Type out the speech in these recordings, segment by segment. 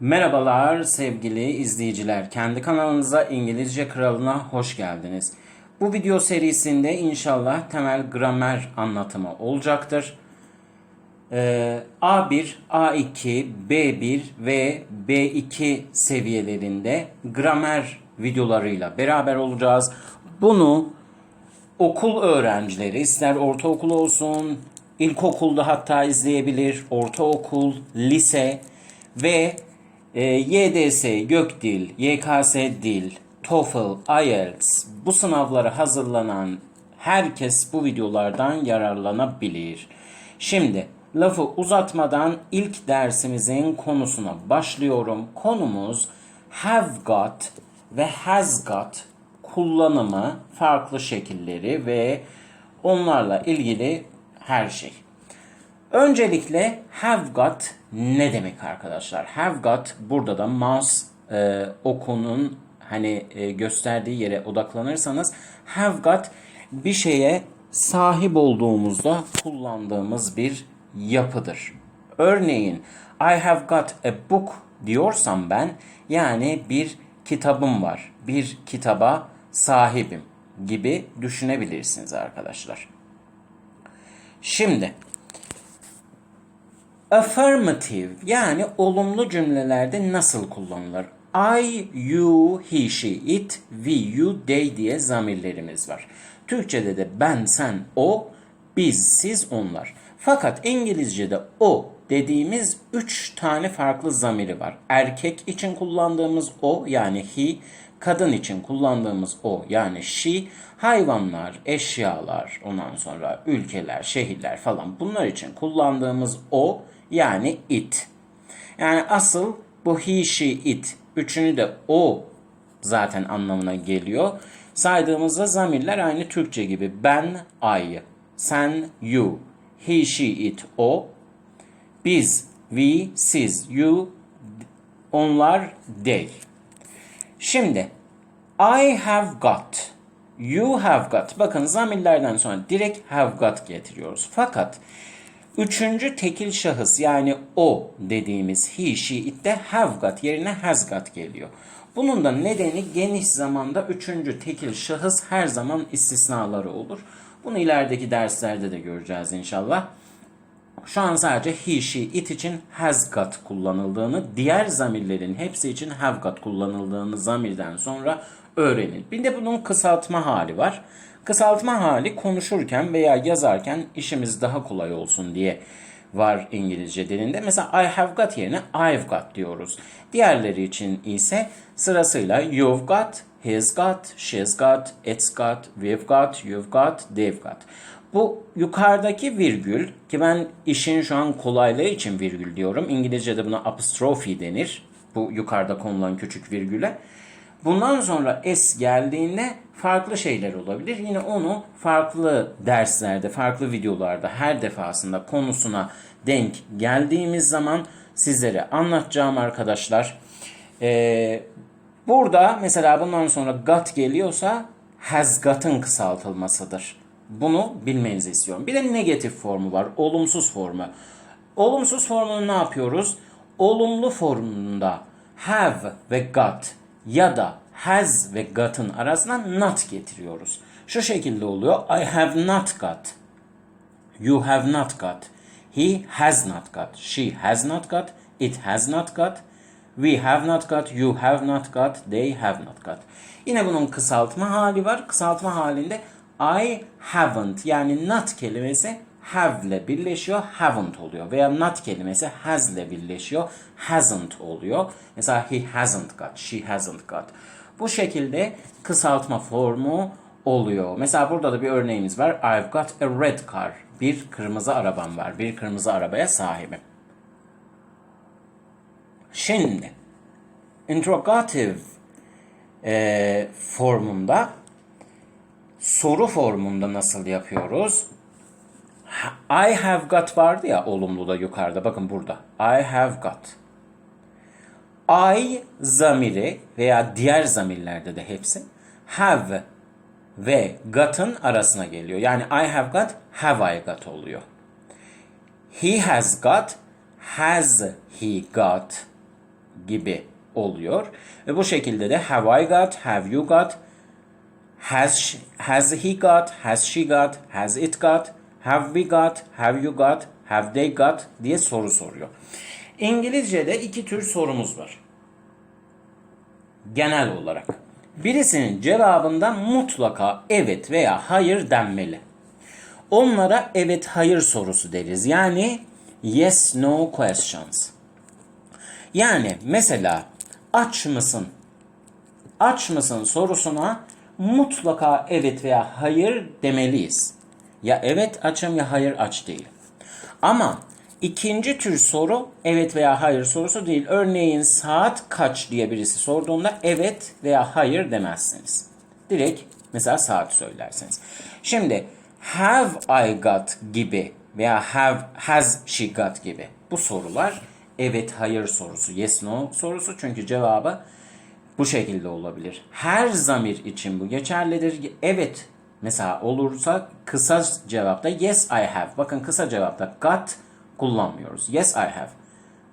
Merhabalar sevgili izleyiciler. Kendi kanalınıza İngilizce Kralı'na hoş geldiniz. Bu video serisinde inşallah temel gramer anlatımı olacaktır. Ee, A1, A2, B1 ve B2 seviyelerinde gramer videolarıyla beraber olacağız. Bunu okul öğrencileri ister ortaokul olsun, ilkokulda hatta izleyebilir, ortaokul, lise ve e, YDS, Gökdil, YKS Dil, TOEFL, IELTS bu sınavlara hazırlanan herkes bu videolardan yararlanabilir. Şimdi lafı uzatmadan ilk dersimizin konusuna başlıyorum. Konumuz have got ve has got kullanımı, farklı şekilleri ve onlarla ilgili her şey. Öncelikle have got ne demek arkadaşlar? Have got burada da mouse e, okunun hani e, gösterdiği yere odaklanırsanız have got bir şeye sahip olduğumuzda kullandığımız bir yapıdır. Örneğin I have got a book diyorsam ben yani bir kitabım var. Bir kitaba sahibim gibi düşünebilirsiniz arkadaşlar. Şimdi affirmative yani olumlu cümlelerde nasıl kullanılır? I, you, he, she, it, we, you, they diye zamirlerimiz var. Türkçede de ben, sen, o, biz, siz, onlar. Fakat İngilizce'de o dediğimiz üç tane farklı zamiri var. Erkek için kullandığımız o yani he, kadın için kullandığımız o yani she, hayvanlar, eşyalar, ondan sonra ülkeler, şehirler falan bunlar için kullandığımız o yani it. Yani asıl bu he, she, it üçünü de o zaten anlamına geliyor. Saydığımızda zamirler aynı Türkçe gibi. Ben, I, sen, you, he, she, it, o, biz, we, siz, you, onlar, they. Şimdi I have got, you have got. Bakın zamirlerden sonra direkt have got getiriyoruz. Fakat üçüncü tekil şahıs yani o dediğimiz he, she, it'te have got yerine has got geliyor. Bunun da nedeni geniş zamanda üçüncü tekil şahıs her zaman istisnaları olur. Bunu ilerideki derslerde de göreceğiz inşallah. Şu an sadece he, she, it için has got kullanıldığını, diğer zamirlerin hepsi için have got kullanıldığını zamirden sonra öğrenin. Bir de bunun kısaltma hali var. Kısaltma hali konuşurken veya yazarken işimiz daha kolay olsun diye var İngilizce dilinde. Mesela I have got yerine I've got diyoruz. Diğerleri için ise sırasıyla you've got, he's got, she's got, it's got, we've got, you've got, they've got. Bu yukarıdaki virgül ki ben işin şu an kolaylığı için virgül diyorum. İngilizce'de buna apostrophe denir. Bu yukarıda konulan küçük virgüle. Bundan sonra S geldiğinde farklı şeyler olabilir. Yine onu farklı derslerde, farklı videolarda her defasında konusuna denk geldiğimiz zaman sizlere anlatacağım arkadaşlar. Ee, burada mesela bundan sonra got geliyorsa has got'ın kısaltılmasıdır. Bunu bilmenizi istiyorum. Bir de negatif formu var. Olumsuz formu. Olumsuz formunu ne yapıyoruz? Olumlu formunda have ve got ya da has ve got'ın arasına not getiriyoruz. Şu şekilde oluyor. I have not got. You have not got. He has not got. She has not got. It has not got. We have not got. You have not got. They have not got. Yine bunun kısaltma hali var. Kısaltma halinde I haven't yani not kelimesi have ile birleşiyor, haven't oluyor. Veya not kelimesi has ile birleşiyor, hasn't oluyor. Mesela he hasn't got, she hasn't got. Bu şekilde kısaltma formu oluyor. Mesela burada da bir örneğimiz var. I've got a red car. Bir kırmızı arabam var. Bir kırmızı arabaya sahibim. Şimdi interrogative e, formunda soru formunda nasıl yapıyoruz? I have got vardı ya olumlu da yukarıda. Bakın burada. I have got. I zamiri veya diğer zamirlerde de hepsi have ve got'ın arasına geliyor. Yani I have got, have I got oluyor. He has got, has he got gibi oluyor. Ve bu şekilde de have I got, have you got, has, she- has he got, has she got, has it got, have we got, have you got, have they got diye soru soruyor. İngilizce'de iki tür sorumuz var. Genel olarak. Birisinin cevabında mutlaka evet veya hayır denmeli. Onlara evet hayır sorusu deriz. Yani yes no questions. Yani mesela aç mısın? Aç mısın sorusuna mutlaka evet veya hayır demeliyiz. Ya evet açım ya hayır aç değil. Ama ikinci tür soru evet veya hayır sorusu değil. Örneğin saat kaç diye birisi sorduğunda evet veya hayır demezsiniz. Direkt mesela saat söylersiniz. Şimdi have I got gibi veya have has she got gibi bu sorular evet hayır sorusu yes no sorusu çünkü cevabı bu şekilde olabilir. Her zamir için bu geçerlidir. Evet mesela olursa kısa cevapta yes I have. Bakın kısa cevapta got kullanmıyoruz. Yes I have.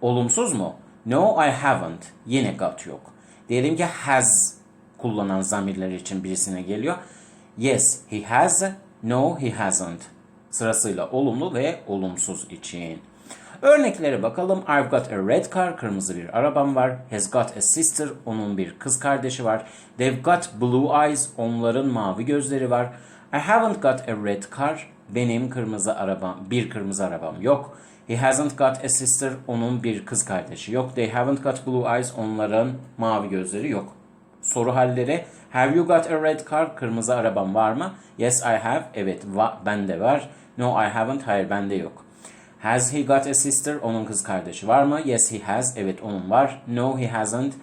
Olumsuz mu? No I haven't. Yine got yok. Diyelim ki has kullanan zamirler için birisine geliyor. Yes he has. No he hasn't. Sırasıyla olumlu ve olumsuz için. Örneklere bakalım. I've got a red car. Kırmızı bir arabam var. Has got a sister. Onun bir kız kardeşi var. They've got blue eyes. Onların mavi gözleri var. I haven't got a red car. Benim kırmızı arabam, bir kırmızı arabam yok. He hasn't got a sister. Onun bir kız kardeşi yok. They haven't got blue eyes. Onların mavi gözleri yok. Soru halleri. Have you got a red car? Kırmızı arabam var mı? Yes I have. Evet va- bende var. No I haven't. Hayır bende yok. Has he got a sister? Onun kız kardeşi var mı? Yes he has. Evet onun var. No he hasn't.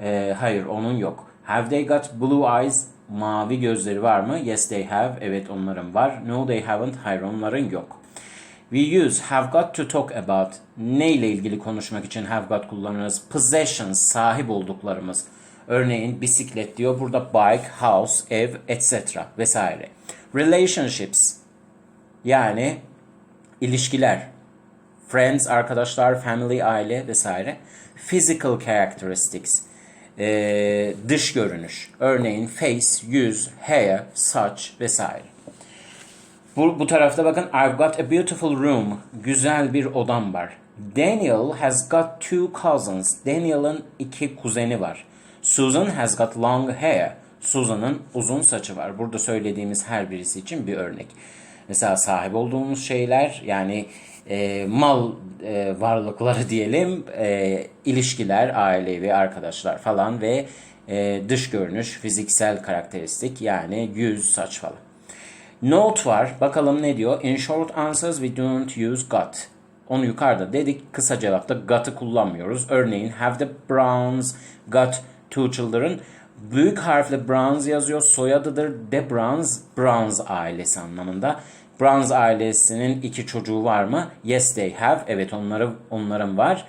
Ee, hayır onun yok. Have they got blue eyes? Mavi gözleri var mı? Yes they have. Evet onların var. No they haven't. Hayır onların yok. We use have got to talk about. Ne ile ilgili konuşmak için have got kullanırız? Possessions, sahip olduklarımız. Örneğin bisiklet diyor. Burada bike, house, ev, etc. vesaire. Relationships. Yani ilişkiler. Friends, arkadaşlar, family, aile vesaire. Physical characteristics. Ee, dış görünüş. Örneğin face, yüz, hair, saç vesaire. Bu, bu tarafta bakın I've got a beautiful room. Güzel bir odam var. Daniel has got two cousins. Daniel'ın iki kuzeni var. Susan has got long hair. Susan'ın uzun saçı var. Burada söylediğimiz her birisi için bir örnek. Mesela sahip olduğumuz şeyler yani e, mal e, varlıkları diyelim, e, ilişkiler, ailevi arkadaşlar falan ve e, dış görünüş, fiziksel karakteristik yani yüz, saç falan. Note var. Bakalım ne diyor? In short answers we don't use got. Onu yukarıda dedik. Kısa cevapta got'ı kullanmıyoruz. Örneğin have the Browns got two children. Büyük harfle Browns yazıyor. Soyadıdır. The Browns, Browns ailesi anlamında. Browns ailesinin iki çocuğu var mı? Yes they have. Evet onları, onların var.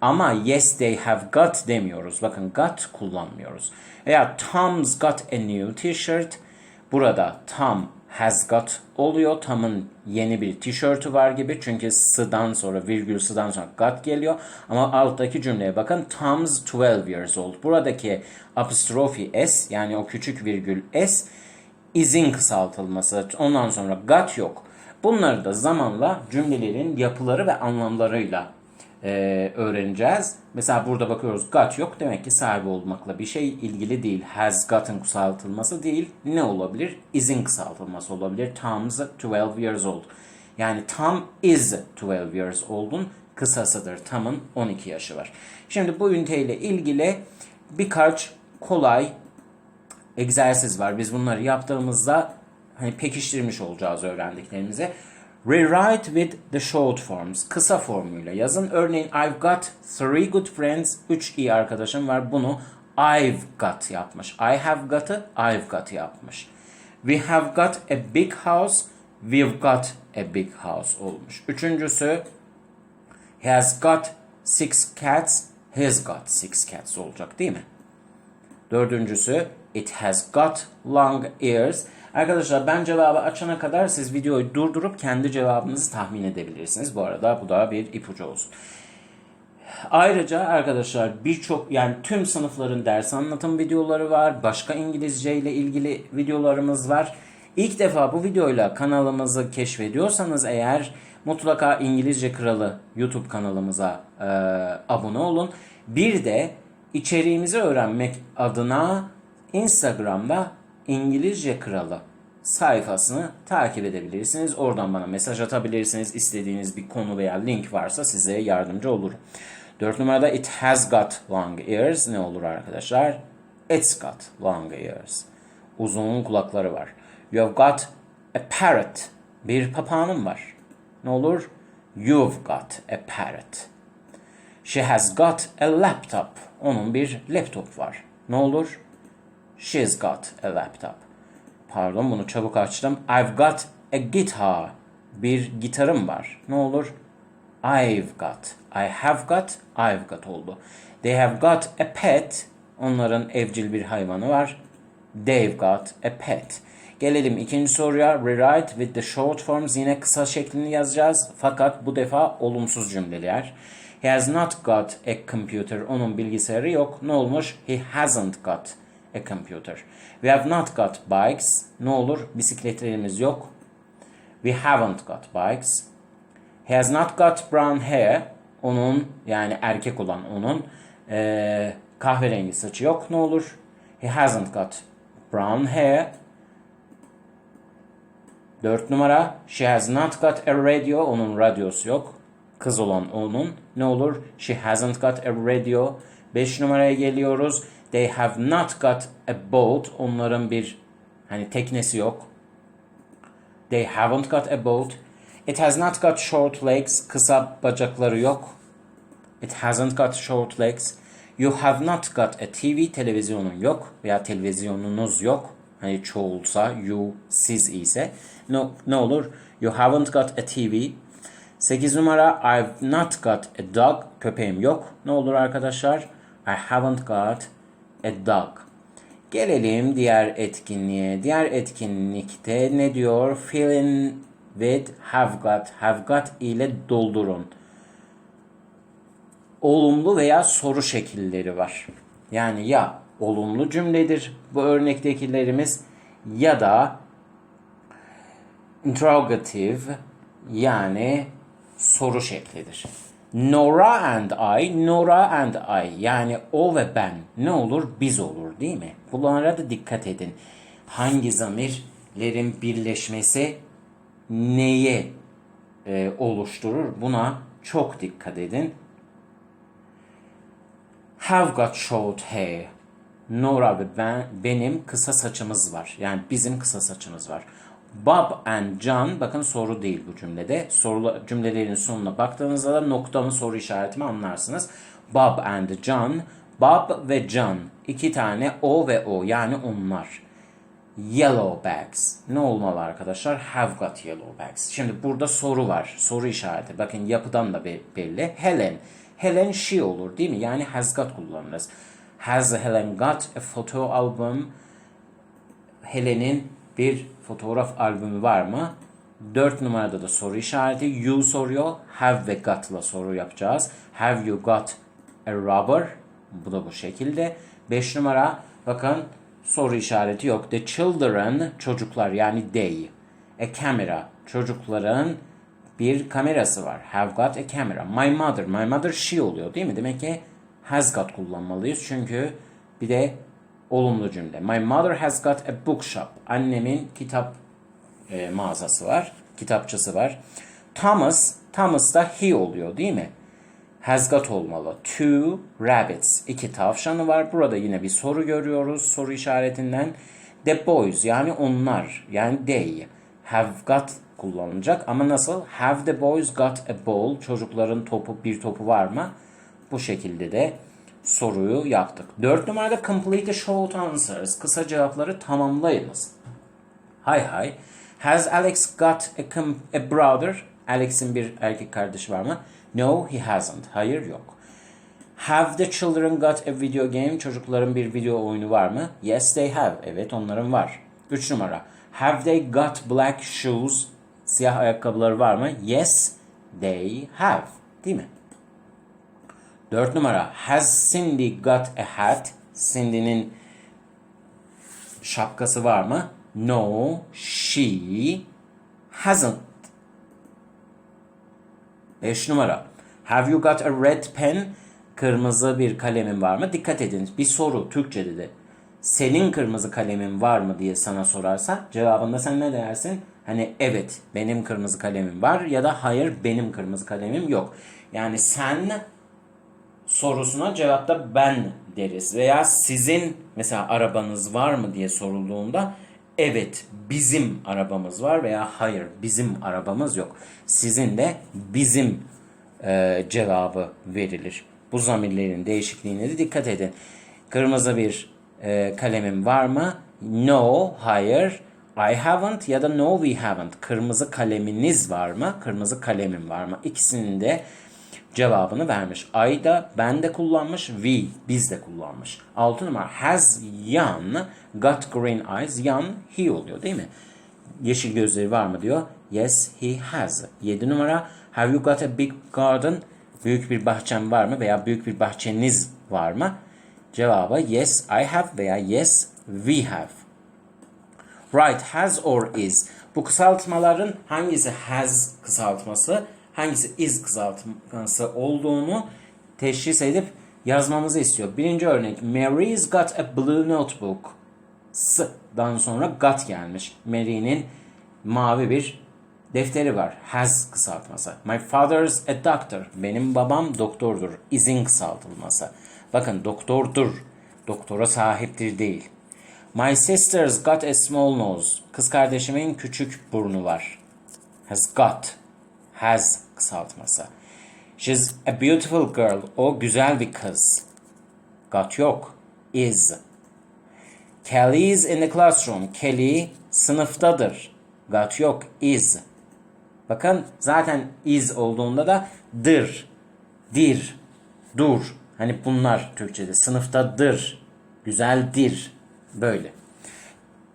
Ama yes they have got demiyoruz. Bakın got kullanmıyoruz. Veya Tom's got a new t-shirt. Burada Tom has got oluyor. Tom'ın yeni bir tişörtü var gibi. Çünkü sıdan sonra virgül sıdan sonra got geliyor. Ama alttaki cümleye bakın. Tom's 12 years old. Buradaki apostrofi s yani o küçük virgül s izin kısaltılması. Ondan sonra got yok. Bunları da zamanla cümlelerin yapıları ve anlamlarıyla e, öğreneceğiz. Mesela burada bakıyoruz got yok. Demek ki sahibi olmakla bir şey ilgili değil. Has got'ın kısaltılması değil. Ne olabilir? Is'in kısaltılması olabilir. Tom's 12 years old. Yani Tom is 12 years old'un kısasıdır. Tom'ın 12 yaşı var. Şimdi bu üniteyle ilgili birkaç kolay egzersiz var. Biz bunları yaptığımızda hani pekiştirmiş olacağız öğrendiklerimizi. Rewrite with the short forms. Kısa formuyla yazın. Örneğin I've got three good friends. Üç iyi arkadaşım var. Bunu I've got yapmış. I have got'ı I've got yapmış. We have got a big house. We've got a big house olmuş. Üçüncüsü He has got six cats. He's got six cats olacak değil mi? Dördüncüsü it has got long ears. Arkadaşlar ben cevabı açana kadar siz videoyu durdurup kendi cevabınızı tahmin edebilirsiniz. Bu arada bu da bir ipucu olsun. Ayrıca arkadaşlar birçok yani tüm sınıfların ders anlatım videoları var. Başka İngilizce ile ilgili videolarımız var. İlk defa bu videoyla kanalımızı keşfediyorsanız eğer mutlaka İngilizce Kralı YouTube kanalımıza e, abone olun. Bir de içeriğimizi öğrenmek adına Instagram'da İngilizce Kralı sayfasını takip edebilirsiniz. Oradan bana mesaj atabilirsiniz. İstediğiniz bir konu veya link varsa size yardımcı olurum. 4 numarada it has got long ears ne olur arkadaşlar? It's got long ears. Uzun kulakları var. You have got a parrot. Bir papağanım var. Ne olur? You've got a parrot. She has got a laptop. Onun bir laptop var. Ne olur? She's got a laptop. Pardon bunu çabuk açtım. I've got a guitar. Bir gitarım var. Ne olur? I've got. I have got. I've got oldu. They have got a pet. Onların evcil bir hayvanı var. They've got a pet. Gelelim ikinci soruya. Rewrite with the short forms. Yine kısa şeklini yazacağız. Fakat bu defa olumsuz cümleler. He has not got a computer. Onun bilgisayarı yok. Ne olmuş? He hasn't got a computer. We have not got bikes. Ne olur? Bisikletlerimiz yok. We haven't got bikes. He has not got brown hair. Onun yani erkek olan onun eee, kahverengi saçı yok. Ne olur? He hasn't got brown hair. Dört numara. She has not got a radio. Onun radyosu yok. Kız olan onun. Ne olur? She hasn't got a radio. Beş numaraya geliyoruz. They have not got a boat. Onların bir hani teknesi yok. They haven't got a boat. It has not got short legs. Kısa bacakları yok. It hasn't got short legs. You have not got a TV. Televizyonun yok. Veya televizyonunuz yok. Hani çoğulsa, you, siz ise. No, ne olur? You haven't got a TV. 8 numara I've not got a dog. Köpeğim yok. Ne olur arkadaşlar? I haven't got dog. Gelelim diğer etkinliğe. Diğer etkinlikte ne diyor? Fill in with have got. Have got ile doldurun. Olumlu veya soru şekilleri var. Yani ya olumlu cümledir bu örnektekilerimiz ya da interrogative yani soru şeklidir. Nora and I, Nora and I yani o ve ben ne olur biz olur değil mi? Bunlara da dikkat edin. Hangi zamirlerin birleşmesi neye e, oluşturur? Buna çok dikkat edin. Have got short hair. Nora ve ben benim kısa saçımız var. Yani bizim kısa saçımız var. Bob and John bakın soru değil bu cümlede. Soru cümlelerin sonuna baktığınızda da noktamı soru işaretimi anlarsınız. Bob and John, Bob ve John iki tane o ve o yani onlar. Yellow bags. Ne olmalı arkadaşlar? Have got yellow bags. Şimdi burada soru var. Soru işareti. Bakın yapıdan da be- belli. Helen. Helen she olur değil mi? Yani has got kullanırız. Has Helen got a photo album? Helen'in bir fotoğraf albümü var mı? 4 numarada da soru işareti. You soruyor. Have ve got'la soru yapacağız. Have you got a rubber? Bu da bu şekilde. 5 numara bakın soru işareti yok. The children çocuklar yani they. A camera çocukların bir kamerası var. Have got a camera. My mother. My mother she oluyor değil mi? Demek ki has got kullanmalıyız. Çünkü bir de olumlu cümle. My mother has got a bookshop. Annemin kitap e, mağazası var. Kitapçısı var. Thomas. Thomas da he oluyor değil mi? Has got olmalı. Two rabbits. İki tavşanı var. Burada yine bir soru görüyoruz. Soru işaretinden. The boys yani onlar yani they have got kullanılacak ama nasıl? Have the boys got a ball? Çocukların topu bir topu var mı? Bu şekilde de soruyu yaptık. Dört numarada complete the short answers. Kısa cevapları tamamlayınız. Hay hay. Has Alex got a, com- a brother? Alex'in bir erkek kardeşi var mı? No, he hasn't. Hayır yok. Have the children got a video game? Çocukların bir video oyunu var mı? Yes, they have. Evet, onların var. 3 numara. Have they got black shoes? Siyah ayakkabıları var mı? Yes, they have. Değil mi? Dört numara. Has Cindy got a hat? Cindy'nin şapkası var mı? No, she hasn't. 5 numara. Have you got a red pen? Kırmızı bir kalemin var mı? Dikkat edin. Bir soru Türkçe'de de. Senin kırmızı kalemin var mı diye sana sorarsa cevabında sen ne dersin? Hani evet benim kırmızı kalemim var ya da hayır benim kırmızı kalemim yok. Yani sen sorusuna cevapta ben deriz. Veya sizin mesela arabanız var mı diye sorulduğunda evet bizim arabamız var veya hayır bizim arabamız yok. Sizin de bizim e, cevabı verilir. Bu zamirlerin değişikliğine de dikkat edin. Kırmızı bir e, kalemim var mı? No, hayır. I haven't ya da no we haven't. Kırmızı kaleminiz var mı? Kırmızı kalemim var mı? İkisinin de cevabını vermiş. I da ben de kullanmış. We biz de kullanmış. 6 numara has Yan got green eyes. Yan he oluyor değil mi? Yeşil gözleri var mı diyor. Yes he has. 7 numara have you got a big garden? Büyük bir bahçem var mı veya büyük bir bahçeniz var mı? Cevabı yes I have veya yes we have. Right, has or is. Bu kısaltmaların hangisi has kısaltması, hangisi is kısaltması olduğunu teşhis edip yazmamızı istiyor. Birinci örnek, Mary's got a blue notebook. S'dan sonra got gelmiş. Mary'nin mavi bir defteri var. Has kısaltması. My father's a doctor. Benim babam doktordur. Is'in kısaltılması. Bakın doktordur. Doktora sahiptir değil. My sister's got a small nose. Kız kardeşimin küçük burnu var. Has got. Has kısaltması. She's a beautiful girl. O güzel bir kız. Got yok. Is. Kelly's in the classroom. Kelly sınıftadır. Got yok. Is. Bakın zaten is olduğunda da dır, dir, dur. Hani bunlar Türkçe'de sınıftadır, güzeldir. Böyle.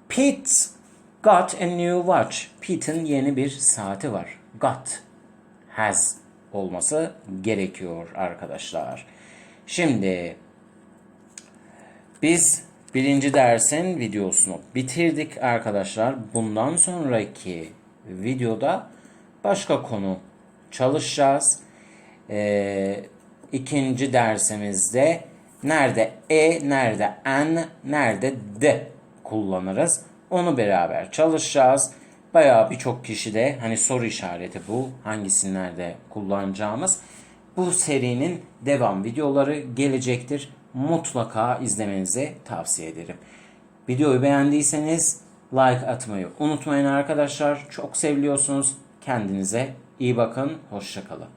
Pete got a new watch. Pete'in yeni bir saati var. Got, has olması gerekiyor arkadaşlar. Şimdi biz birinci dersin videosunu bitirdik arkadaşlar. Bundan sonraki videoda başka konu çalışacağız. Ee, ikinci dersimizde nerede e, nerede n, nerede d kullanırız. Onu beraber çalışacağız. Bayağı birçok kişi de hani soru işareti bu. Hangisini nerede kullanacağımız. Bu serinin devam videoları gelecektir. Mutlaka izlemenizi tavsiye ederim. Videoyu beğendiyseniz like atmayı unutmayın arkadaşlar. Çok seviliyorsunuz. Kendinize iyi bakın. Hoşçakalın.